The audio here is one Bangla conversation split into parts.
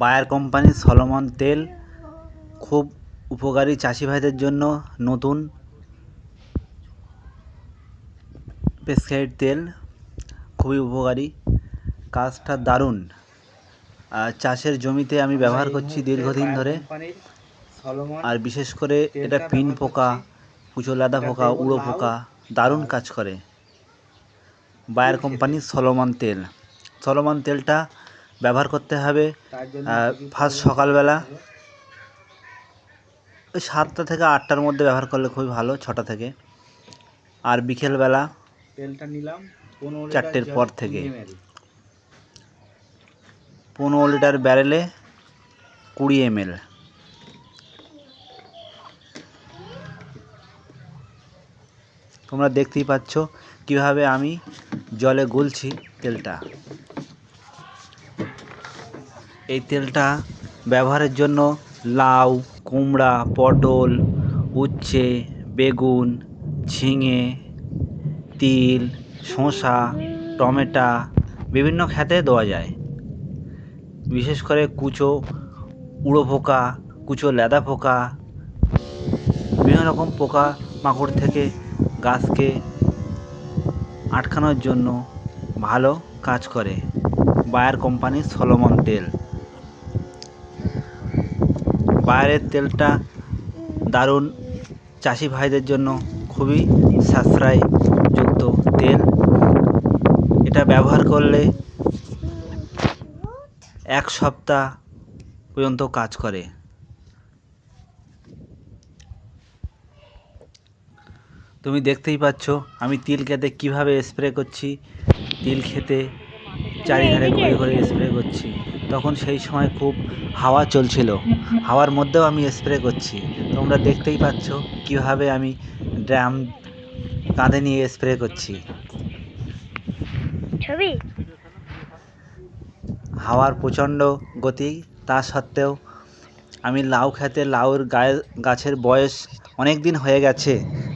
বায়ার কোম্পানির সলোমন তেল খুব উপকারী চাষি ভাইদের জন্য নতুন পেস্টিসাইড তেল খুবই উপকারী। কাজটা দারুণ। আর চাষের জমিতে আমি ব্যবহার করছি দীর্ঘদিন ধরে। আর বিশেষ করে এটা পিন পোকা কুচো লেদা পোকা উড়ো পোকা দারুণ কাজ করে। বায়ার কোম্পানির সলোমন তেল। সলোমন তেলটা ব্যবহার করতে হবে। ফার্স্ট সকালবেলা। ওই সাতটা থেকে আটটার মধ্যে ব্যবহার করলে খুবই ভালো ছটা থেকে। আর বিকেলবেলা তেলটা নিলাম চারটের পর থেকে। পনেরো লিটার ব্যারেলে কুড়ি এমএল। তোমরা দেখতেই পাচ্ছ কীভাবে আমি জলে গুলছি তেলটা। তেলটা ব্যবহারের জন্য লাউ, কুমড়া, পটল, উচ্ছে, বেগুন, ঝিঙে, তিল, শসা, টমেটো বিভিন্ন খেতে দেওয়া যায়। বিশেষ করে কুচো উড়ো পোকা, কুচো লেদা পোকা, বিভিন্ন রকম পোকা মাকড় থেকে গাছকে আটকানোর জন্য ভালো কাজ করে। বায়ার কোম্পানির সলোমন তেল। বায়ারের তেলটা দারুণ চাষি ভাইদের জন্য খুবই সাশ্রয়যুক্ত তেল। এটা ব্যবহার করলে এক সপ্তাহ পর্যন্ত কাজ করে। তুমি দেখতেই পাচ্ছ, আমি তিল খেতে কীভাবে স্প্রে করছি, তিল খেতে চারিধারে ঘুরে ঘুরে স্প্রে করছি। তখন সেই সময় খুব হাওয়া চলছিল। হাওয়ার মধ্যেও আমি স্প্রে করছি। তোমরা দেখতেই পাচ্ছ কীভাবে আমি ড্রাম কাঁধে নিয়ে স্প্রে করছি। ছবি? হাওয়ার প্রচণ্ড গতি তা সত্ত্বেও আমি লাউ খেতে লাউর গায়ে গাছের বয়স অনেক দিন হয়ে গেছে।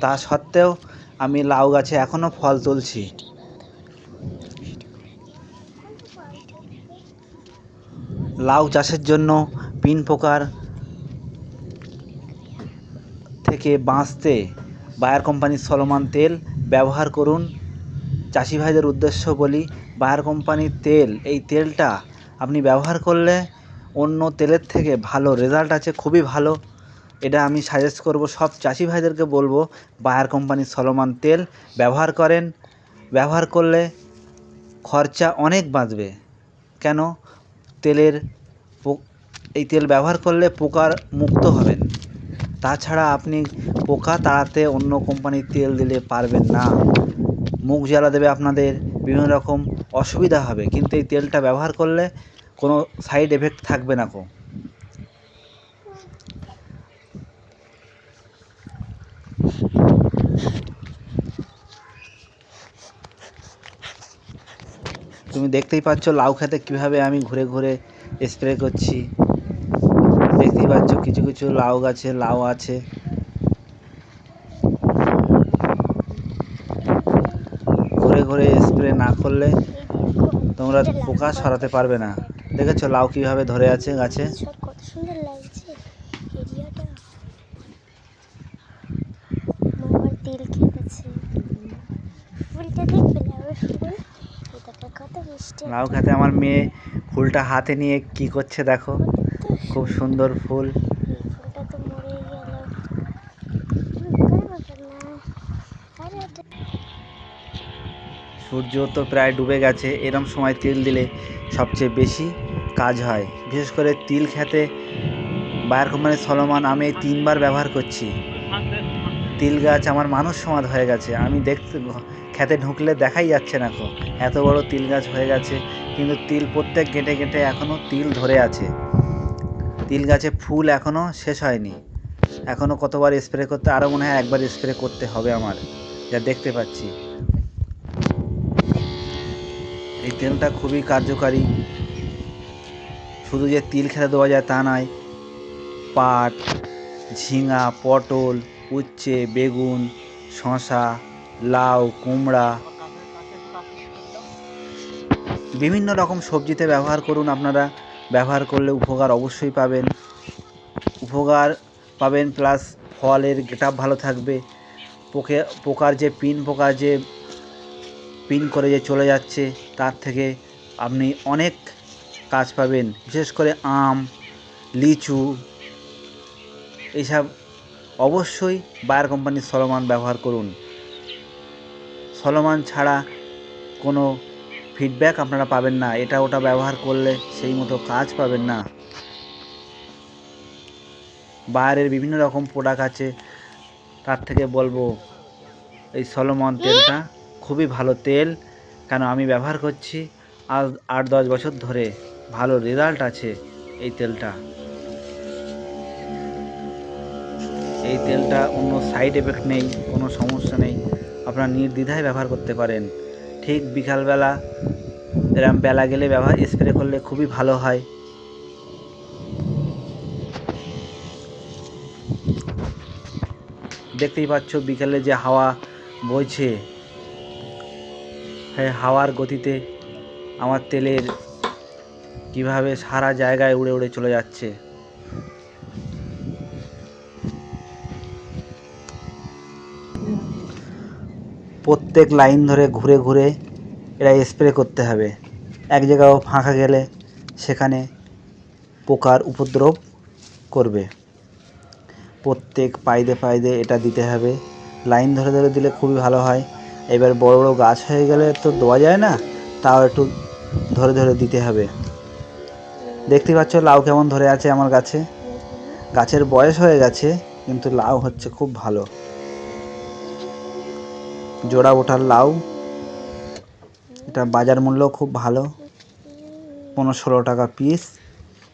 তা সত্ত্বেও আমি লাউ গাছে এখনও ফল তুলছি। লাউ চাষের জন্য পিন পোকার থেকে বাঁচতে বায়ার কোম্পানির সলমান তেল ব্যবহার করুন। চাষি ভাইদের উদ্দেশ্য বলি, বায়ার কোম্পানির তেল, এই তেলটা আপনি ব্যবহার করলে অন্য তেলের থেকে ভালো, রেজাল্ট আছে খুবই ভালো। এটা আমি সাজেস্ট করব, সব চাষি ভাইদেরকে বলব, বায়ার কোম্পানির সলমান তেল ব্যবহার করেন। ব্যবহার করলে খরচা অনেক বাঁচবে। কেন? তেলের এই তেল ব্যবহার করলে পোকার মুক্ত হবেন। তাছাড়া আপনি পোকা তাড়াতে অন্য কোম্পানির তেল দিলে পারবেন না। মুখ জ্বালা দেবে আপনাদের, বিভিন্ন রকম অসুবিধা হবে। কিন্তু এই তেলটা ব্যবহার করলে কোনো সাইড এফেক্ট থাকবে না কো। তুমি দেখতেই পাচ্ছ লাউ খেতে কীভাবে আমি ঘুরে ঘুরে স্প্রে করছি। দেখতেই পাচ্ছ কিছু কিছু লাউ গাছে লাউ আছে। ঘুরে ঘুরে স্প্রে না করলে তোমরা পোকা সরাতে পারবে না। দেখেছ লাউ কীভাবে ধরে আছে গাছে খেতেছে ফুলটা দেখবে লাউয়ের ফুল এটা কত মিষ্টি লাউ খেতে আমার মেয়ে ফুলটা হাতে নিয়ে কি করছে দেখো। খুব সুন্দর ফুল। সূর্য তো প্রায় ডুবে গেছে এরম সময় তিল দিলে সবচেয়ে বেশি কাজ হয়। বিশেষ করে তিল খেতে বায়ার কোম্পানির সলমান আমি তিনবার ব্যবহার করছি। তিল গাছ আমার মানুষ সমাধ হয়ে গেছে। আমি দেখতে খেতে ঢুকলে দেখাই যাচ্ছে না কো এত বড় তিল গাছ হয়ে গেছে, কিন্তু তিল প্রত্যেক গেঁটে গেঁটে এখনও তিল ধরে আছে। তিল গাছে ফুল এখনও শেষ হয়নি। এখনও কতবার স্প্রে করতে আরও মনে হয় একবার স্প্রে করতে হবে আমার, যা দেখতে পাচ্ছি। এই তেলটা খুবই কার্যকারী। শুধু যে তিল খেতে দেওয়া যায় তা নয়, পাট, ঝিঙা, পটল উচ্ছে, বেগুন, শসা, লাউ, কুমড়া। বিভিন্ন রকম সবজিতে ব্যবহার করুন আপনারা। ব্যবহার করলে উপকার অবশ্যই পাবেন। উপকার পাবেন প্লাস ফলের গেটআপ ভালো থাকবে। পোকে, পোকার যে পিন পোকা যে পিন করে যে চলে যাচ্ছে, তার থেকে আপনি অনেক কাজ পাবেন। বিশেষ করে আম, লিচু, এইসব অবশ্যই বায়ার কোম্পানির সলমান ব্যবহার করুন। সলমান ছাড়া কোনো ফিডব্যাক আপনারা পাবেন না। এটা ওটা ব্যবহার করলে সেই মতো কাজ পাবেন না। বায়ারের বিভিন্ন রকম প্রোডাক্ট আছে। তার থেকে বলব, এই সলমন তেলটা খুবই ভালো তেল। কেন আমি ব্যবহার করছি আজ আট দশ বছর ধরে। ভালো রেজাল্ট আছে এই তেলটা। এই তেলটা অন্য সাইড এফেক্ট নেই, কোনো সমস্যা নেই। আপনারা নির্দ্বিধায় ব্যবহার করতে পারেন। ঠিক বিকালবেলা, এরম বেলা গেলে ব্যবহার স্প্রে করলে খুবই ভালো হয়। দেখতেই পাচ্ছ বিকেলে যে হাওয়া বইছে। হ্যাঁ হাওয়ার গতিতে আমার তেলের কীভাবে সারা জায়গায় উড়ে উড়ে চলে যাচ্ছে। প্রত্যেক লাইন ধরে ঘুরে ঘুরে এরা স্প্রে করতে হবে। এক জায়গাও ফাঁকা গেলে সেখানে পোকার উপদ্রব করবে। প্রত্যেক পাইদে পাইদে এটা দিতে হবে। লাইন ধরে ধরে দিলে খুবই ভালো হয়। এবার বড় বড় গাছ হয়ে গেলে তো দেওয়া যায় না, তাও একটু ধরে ধরে দিতে হবে। দেখতে পাচ্ছ লাউ কেমন ধরে আছে আমার গাছে। গাছের বয়স হয়ে গেছে, কিন্তু লাউ হচ্ছে খুব ভালো। জোড়া ওঠার লাউ। এটা বাজার মূল্য খুব ভালো। পনেরো ষোলো টাকা পিস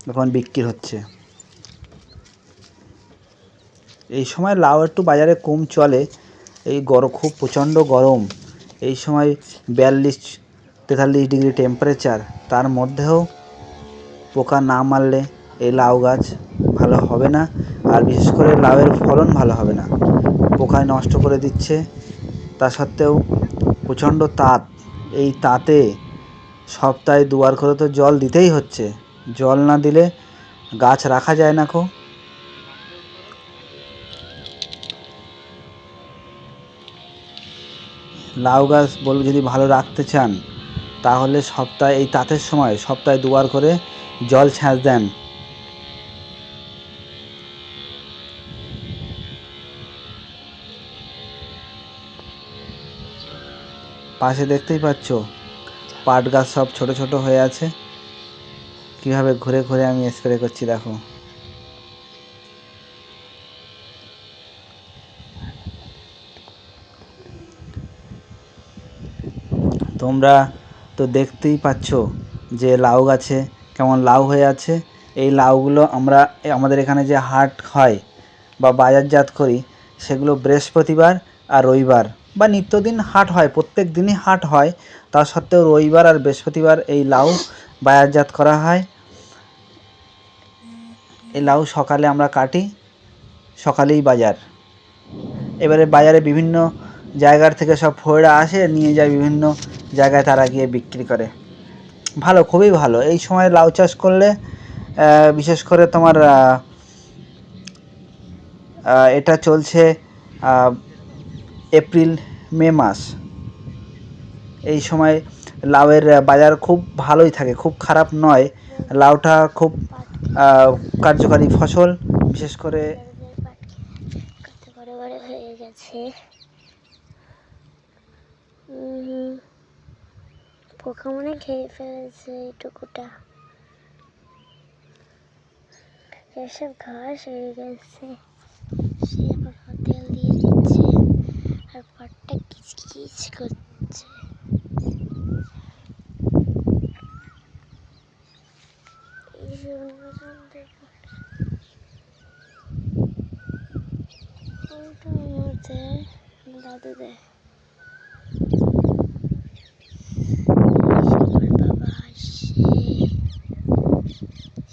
এখন বিক্রি হচ্ছে। এই সময় লাউ একটু বাজারে কম চলে। এই গরম খুব প্রচণ্ড গরম। এই সময় বিয়াল্লিশ, তেতাল্লিশ ডিগ্রি টেম্পারেচার তার মধ্যেও পোকা না মারলে এই লাউ গাছ ভালো হবে না। আর বিশেষ করে লাউয়ের ফলন ভালো হবে না। পোকায় নষ্ট করে দিচ্ছে। তা সত্ত্বেও প্রচণ্ড তাপ। এই তাতে সপ্তাহে দুবার করে তো জল দিতেই হচ্ছে। জল না দিলে গাছ রাখা যায় না কো লাউ গাছ বলব যদি ভালো রাখতে চান, তাহলে সপ্তাহে, এই তাঁতের সময় সপ্তাহে দুবার করে জল ছ্যাঁচ দেন। পাশে দেখতেই পাচ্ছ, পাট গাছ সব ছোট ছোট হয়ে আছে। কীভাবে ঘুরে ঘুরে আমি স্প্রে করছি দেখো। তোমরা তো দেখতেই পাচ্ছ যে লাউ গাছে কেমন লাউ হয়ে আছে। এই লাউগুলো আমরা, আমাদের এখানে যে হাট হয় বা বাজারজাত করি, সেগুলো বৃহস্পতিবার আর রবিবার। বা নিত্যদিন হাট হয়, প্রত্যেক দিনই হাট হয়। তা সত্ত্বেও রবিবার আর বৃহস্পতিবার এই লাউ বাজারজাত করা হয়। এই লাউ সকালে আমরা কাটি, সকালেই বাজার। এবারে বাজারে বিভিন্ন জায়গার থেকে সব ফোড়া আসে, নিয়ে যায় বিভিন্ন জায়গায় তারা গিয়ে বিক্রি করে। ভালো, খুবই ভালো। এই সময় লাউ চাষ করলে বিশেষ করে তোমার এটা চলছে এপ্রিল মে মাস। এই সময় লাউয়ের বাজার খুব ভালোই থাকে, খুব খারাপ নয়। লাউটা খুব কার্যকারী ফসল, বিশেষ করে হয়ে গেছে। পোকা মনে খেয়ে ফেলেছে এইটুকুটা। এসব ঘাস হয়ে গেছে আবার তেল দিয়ে দিচ্ছে আর পাটটা কিচকিচ করছে। দাদু দেয় আমার বাবা আসে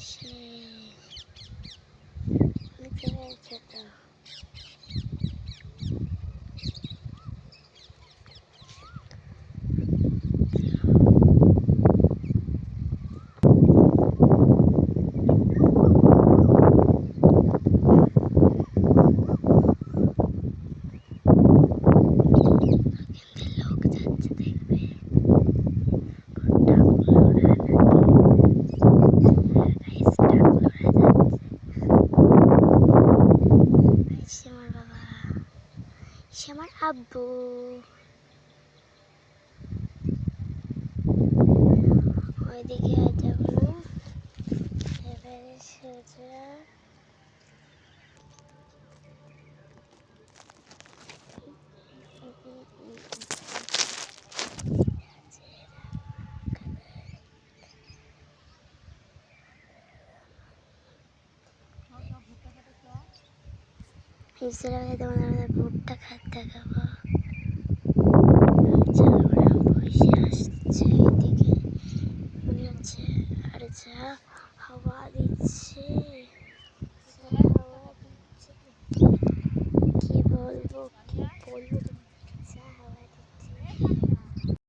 সে দেখতে পেয়েছ তো আব্বু ওইদিকে যাব। না এবারে সোজা মিক্সারে বাজে তোমাদের ভুট্টা খাতে দেখাবো বসে আসছে এদিকে মনে হচ্ছে আর যা হাওয়া দিচ্ছে